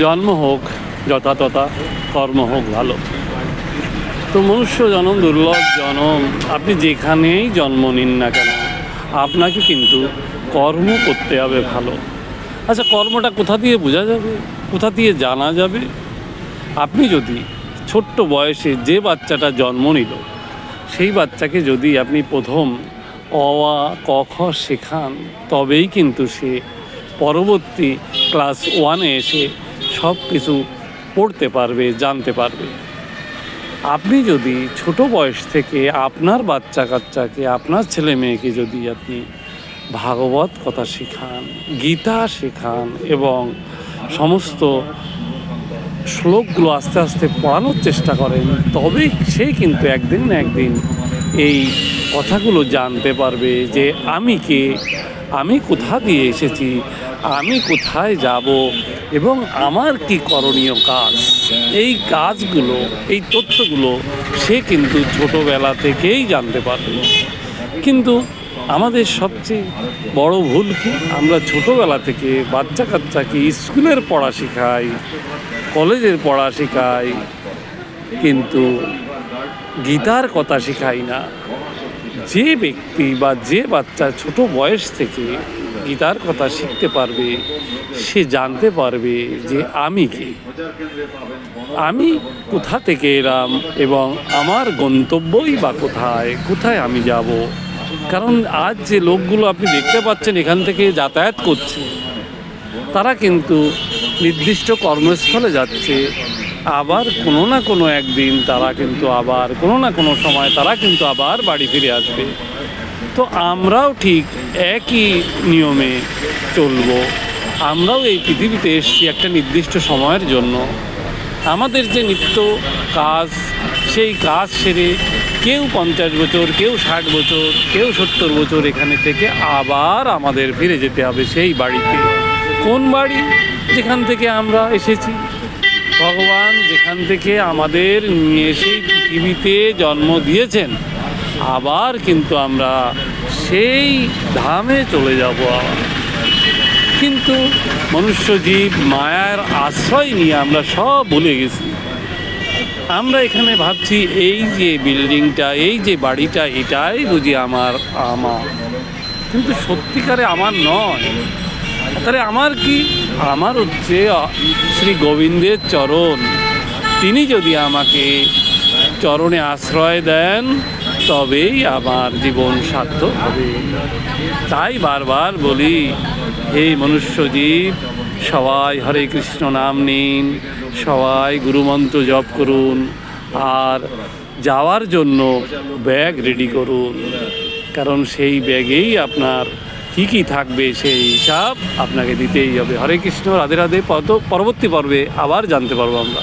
জন্ম হোক যথাতথা কর্ম হোক, ভালো। তো মনুষ্য জনম, দুর্লভ জনম, আপনি যেখানেই জন্ম নিন না কেন, আপনাকে কিন্তু কর্ম করতে হবে ভালো। আচ্ছা কর্মটা কোথা দিয়ে বোঝা যাবে? কোথা দিয়ে জানা যাবে? আপনি যদি ছোট্ট বয়সে যে বাচ্চাটা জন্ম নিল, সেই বাচ্চাকে যদি আপনি প্রথম অ, আ, ক, খ শেখান, তবেই কিন্তু সে পরবর্তী ক্লাস ওয়ানে এসে সব কিছু পড়তে পারবে, জানতে পারবে। আপনি যদি ছোট বয়স থেকে আপনার বাচ্চা কাচ্চাকে আপনার ছেলে মেয়েকে যদি আপনি ভাগবত কথা শেখান, গীতা শেখান এবং সমস্ত শ্লোকগুলো আস্তে আস্তে পড়ানোর চেষ্টা করেন, তবে সে কিন্তু একদিন না একদিন এই কথাগুলো জানতে পারবে যে আমি কে, আমি কোথা দিয়ে এসেছি আমি কোথায় যাব এবং আমার কি করণীয় কাজ? এই কাজগুলো, এই তথ্যগুলো সে কিন্তু ছোটোবেলা থেকেই জানতে পারবে কিন্তু আমাদের সবচেয়ে বড় ভুল কি? আমরা ছোটোবেলা থেকে বাচ্চা কাচ্চাকে স্কুলের পড়া শেখাই, কলেজের পড়া শেখাই, কিন্তু গীতার কথা শেখাই না। যে ব্যক্তি বা যে বাচ্চা ছোট বয়স থেকে গীতার কথা শিখতে পারবে, সে জানতে পারবে যে আমি কে। আমি কোথা থেকে এলাম এবং আমার গন্তব্যই বা কোথায় কোথায় আমি যাব? কারণ আজ যে লোকগুলো আপনি দেখতে পাচ্ছেন এখান থেকে যাতায়াত করছে, তারা কিন্তু নির্দিষ্ট কর্মস্থলে যাচ্ছে। আবার কোনো না কোনো একদিন তারা কিন্তু আবার, কোনো না কোনো সময় তারা কিন্তু আবার বাড়ি ফিরে আসবে। তো আমরাও ঠিক একই নিয়মে চলবো। আমরাও এই পৃথিবীতে এসেছি একটা নির্দিষ্ট সময়ের জন্য। আমাদের যে নিত্য কাজ, সেই কাজ সেরে কেউ পঞ্চাশ বছর, কেউ ষাট বছর, কেউ সত্তর বছর এখানে থেকে আবার আমাদের ফিরে যেতে হবে সেই বাড়িতে। কোন বাড়ি? যেখান থেকে আমরা এসেছি। ভগবান যেখান থেকে আমাদের নিয়ে এসে পৃথিবীতে জন্ম দিয়েছেন, আবার কিন্তু আমরা সেই ধামে চলে যাব কিন্তু মনুষ্য জীব মায়ার আশ্রয় নিয়ে আমরা সব ভুলে গেছি। আমরা এখানে ভাবছি, এই যে বিল্ডিংটা, এই যে বাড়িটা, এটাই বুঝি আমার আমার কিন্তু সত্যিকারে আমার নয়। তাহলে আমার কি? আমার হচ্ছে শ্রী গোবিন্দের চরণ। তিনি যদি আমাকে চরণে আশ্রয় দেন তবেই আমার জীবন সার্থক হবে। তাই বারবার বলি, হে মনুষ্যজীব, সবাই হরে কৃষ্ণ নাম নিন, সবাই গুরুমন্ত্র জপ করুন, আর যাওয়ার জন্য ব্যাগ রেডি করুন। কারণ সেই ব্যাগেই আপনার কী কী থাকবে সেই হিসাব আপনাকে দিতেই হবে। হরে কৃষ্ণ, রাধে রাধে পরবর্তী পর্বে আবার জানতে পারব আমরা।